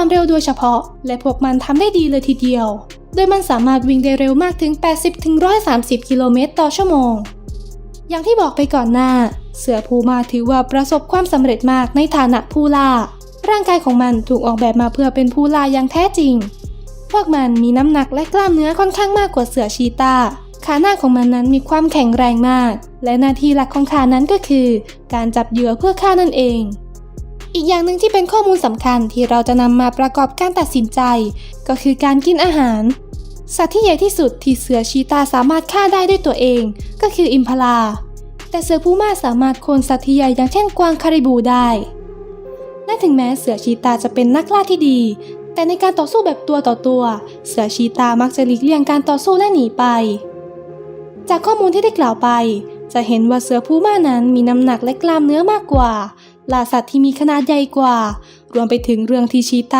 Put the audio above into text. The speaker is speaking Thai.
ความเร็วโดยเฉพาะ และพวกมันทำได้ดีเลยทีเดียว โดยมันสามารถวิ่งได้เร็วมากถึง 80-130 กิโลเมตรต่อชั่วโมง อย่างที่บอกไปก่อนหน้า เสือภูมาถือว่าประสบความสำเร็จมากในฐานะผู้ล่า ร่างกายของมันถูกออกแบบมาเพื่อเป็นผู้ล่าอย่างแท้จริง พวกมันมีน้ำหนักและกล้ามเนื้อค่อนข้างมากกว่าเสือชีตาขาหน้าของมันนั้นมีความแข็งแรงมาก และหน้าที่หลักของขานั้นก็คือ การจับเหยื่อเพื่อฆ่านั่นเอง อีกอย่างหนึ่งที่เป็นข้อมูลสำคัญที่เราจะนำมาประกอบการตัดสินใจ ก็คือการกินอาหาร สัตว์ที่ใหญ่ที่สุดที่เสือชีตาสามารถฆ่าได้ด้วยตัวเอง ก็คืออิมพาลา แต่เสือพูม่าสามารถโค่นสัตว์ที่ใหญ่อย่างเช่นกวางคาริบูได้ และถึงแม้เสือชีตาจะเป็นนักล่าที่ดี แต่ในการต่อสู้แบบตัวต่อตัว เสือชีตามักจะหลีกเลี่ยงการต่อสู้และหนีไป จากข้อมูลที่ได้กล่าวไปจะเห็นว่าเสือพูม่านั้นมีน้ำหนักและกล้ามเนื้อมากกว่า ล่าสัตว์ที่มีขนาดใหญ่กว่า รวมไปถึงเรื่องที่ชี้ตา